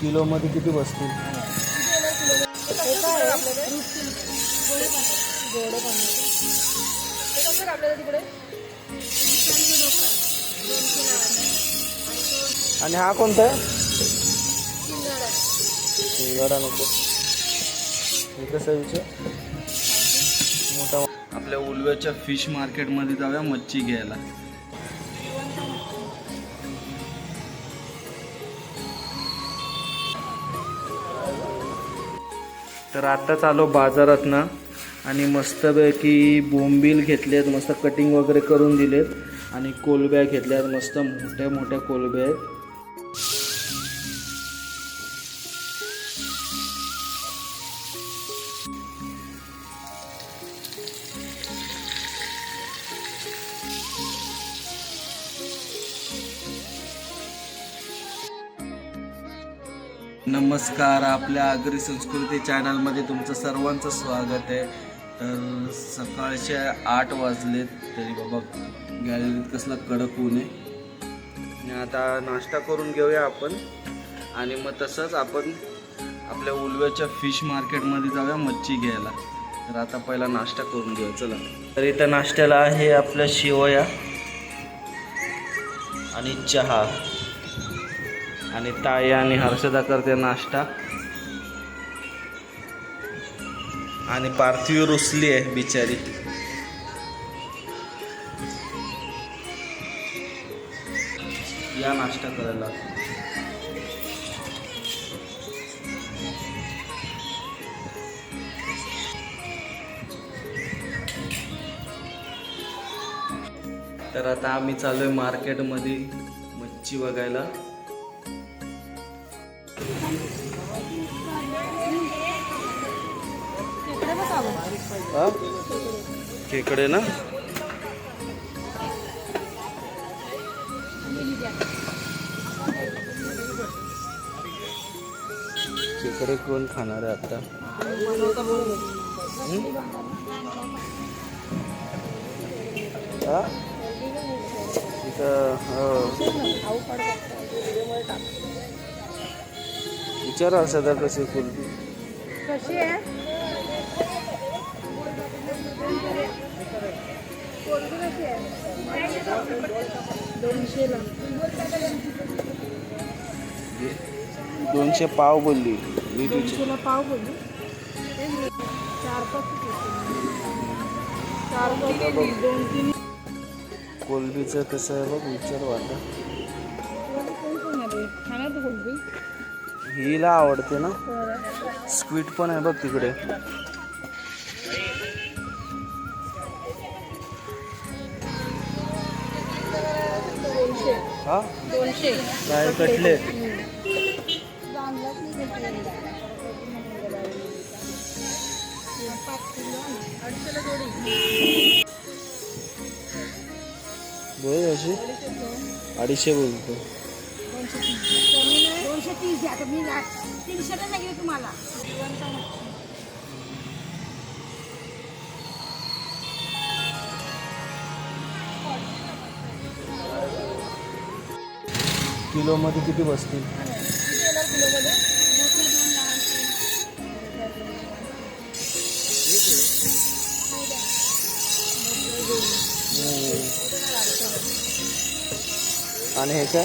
किलोमध्ये किती बसतील आणि हा कोणता आहे? शिंगाडा नको. हे कसं आहे विचार मोठा आपल्या उलव्याच्या फिश मार्केटमध्ये जाऊया मच्छी घ्यायला. तर आत्ताच आलो बाजारातनं आणि मस्तपैकी बोंबील घेतलेत मस्त कटिंग वगैरे करून दिलेत आणि कोलब्या घेतल्यात मस्त मोठ्या मोठ्या कोलब्या आहेत. नमस्कार आपल्या आगरी संस्कृती चॅनलमध्ये तुमचं सर्वांचं स्वागत आहे. तर सकाळचे आठ वाजलेत तरी बाबा गॅलरीत कसला कडक ऊन आहे. आणि आता नाश्ता करून घेऊया आपण. आणि मग तसंच आपण आपल्या उलव्याच्या फिश मार्केटमध्ये जाऊया मच्छी घ्यायला. तर आता पहिला नाश्ता करून घेऊया चला. तर इथं नाश्त्याला आहे आपल्या शिवया आणि चहा. आणि ताई आणि हर्षदा करते नाश्ता. आणि पार्थिव रुसली आहे बिचारी. या नाश्ता करायला. तर आता आम्ही चालू आहे मार्केटमध्ये मच्छी बघायला. खेकडे ना? खेकडे कोण खाणार आहे आता? तिथं हो. विचारा सदा कसे कुल्फी कशी आहे? दोनशे पाव बोलली. विचार दोनशेला पाव बोलू चार पाच चार दोन तीन. कोलबीचं कसं आहे बघ विचार वाटा. हिला आवडते ना. स्वीट पण आहे बघ तिकडे. हा? काय कटले. बोल अशी. अडीचशे बोलतो. तीस द्या मी तीनशे तर नाही तुम्हाला. किलोमध्ये किती बसतील? आणि हे काय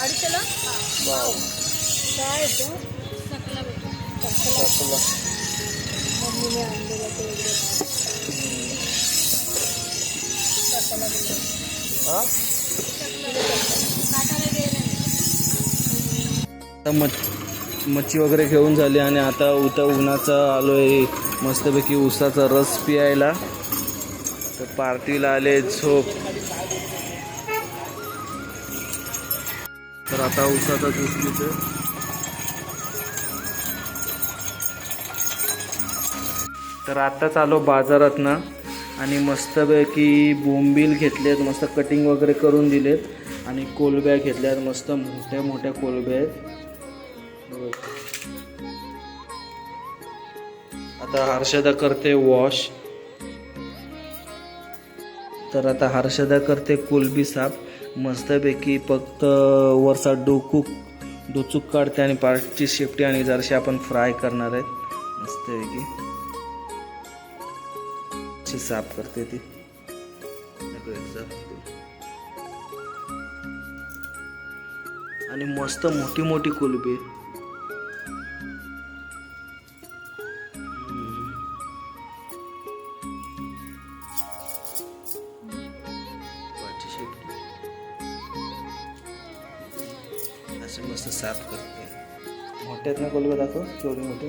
अडीचशेला वाव. काय येतो दाखवला. मम्मीने आणलेला ते हा? आता मच मच्छी वगैरे घेऊन झाली आणि आता उता उन्हाचा आलो आहे. मस्तपैकी उसाचा रस पियायला. तर पार्टीला आले झोप. तर आता उसाचा ज्यूस घेते तर आताच आलो बाजारात ना आणि मस्तपैकी बोंबील घेतलेत मस्त कटिंग वगैरे करून दिलेत आणि कोलब्या घेतल्यात मस्त मोठ्या मोठ्या कोलब्या आहेत. आता हर्षदा करते वॉश तर आता हर्षदा करते कोलबी साफ मस्तपैकी फक्त वरचा डोकू डोचूक काढते आणि पार्टची शेपटी आणि जरशी आपण फ्राय करणार आहेत मस्तपैकी. साफ करते ती. आणि मस्त मोठी मोठी कोलबी. असे मस्त साफ करते मोठे आहेत ना कोलबे दाखव केवढे मोठे.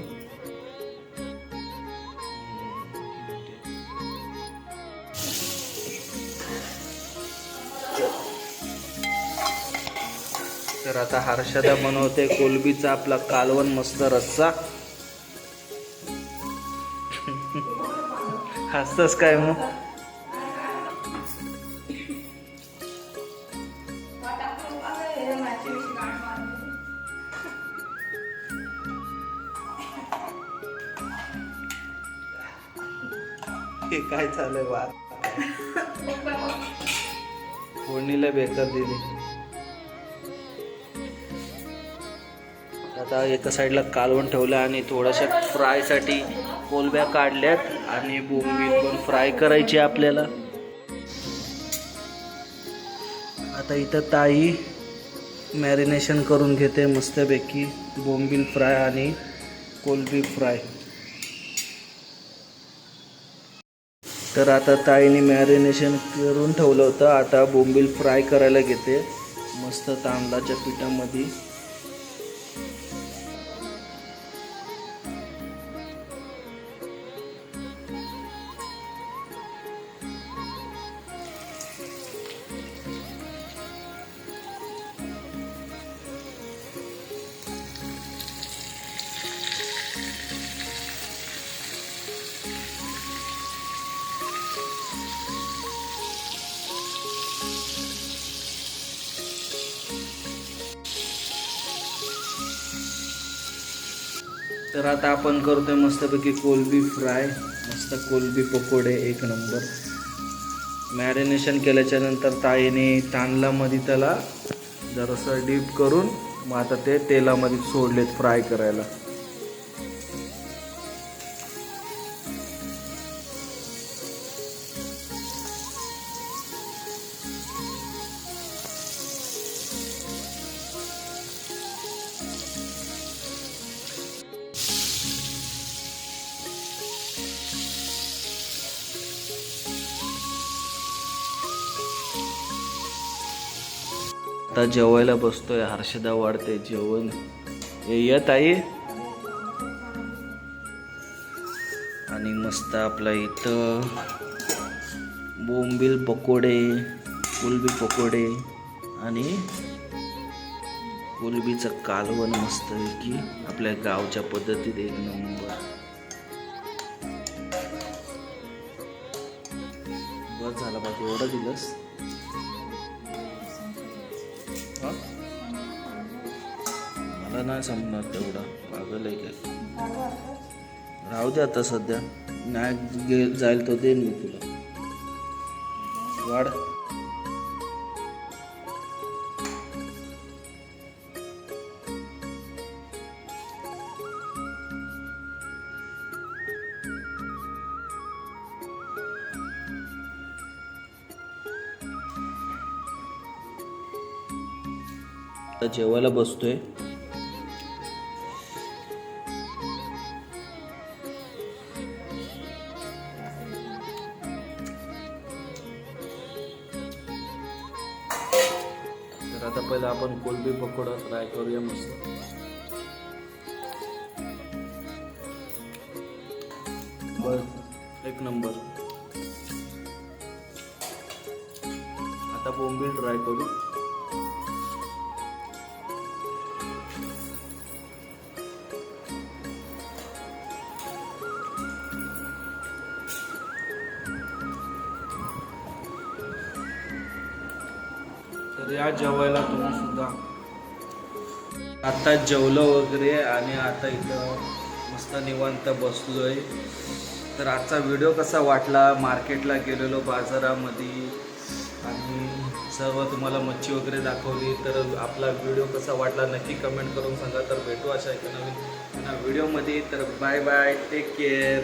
तर आता हर्षदा बनवते कोलबीचा आपला कालवण मस्त रस्सा. हसतस काय मग? हे काय चाललंय बा? फोडणीला बेकार दिली. आता एका साईडला कालवण ठेवलं आणि थोड्याशा फ्रायसाठी कोलब्या काढल्यात आणि बोंबील पण फ्राय करायची आपल्याला. आता इथं ताई मॅरिनेशन करून घेते मस्तपैकी बोंबील फ्राय आणि कोलबी फ्राय तर आता ताईने मॅरिनेशन करून ठेवलं होतं. आता बोंबील फ्राय करायला घेते. मस्त तांदळाच्या पिठामध्ये. तर आता आपण करतोय मस्तपैकी कोलबी फ्राय. मस्त कोलबी पकोडे एक नंबर. मॅरिनेशन केल्याच्यानंतर ताईने तांदळामध्ये त्याला जरासं डीप करून मग आता ते तेलामध्ये सोडलेत फ्राय करायला. आता जेवायला बसतोय हर्षदा वाढते जेवण. ये येत आणि मस्त आपला इथं बोंबील पकोडे कोलबी पकोडे आणि कोलबीचं कालवण मस्त की आपल्या गावच्या पद्धतीत एक नंबर. बस झाला बाकी एवढं दिलंस. मला नाही संपणार तेवढा. पागल आहे काय. राहू दे आता सध्या. नाही गे जाईल तो देईन मी तुला. वाढ. जेवायला बसतोय. आता पहिला आपण कोलबी पकोडा ट्राय करूया मस्त. बर एक नंबर आता बोंबील ट्राय करू. या जेवायला तुम्ही सुद्धा. आता जेवलं वगैरे आणि आता इथं मस्त निवांत बसलोय. तर आजचा व्हिडिओ कसा वाटला? मार्केटला गेलेलो बाजारामध्ये आणि सर्व तुम्हाला मच्छी वगैरे दाखवली. तर आपला व्हिडिओ कसा वाटला नक्की कमेंट करून सांगा. तर भेटू अशा एका नवीन व्हिडिओमध्ये. तर बाय बाय. Take care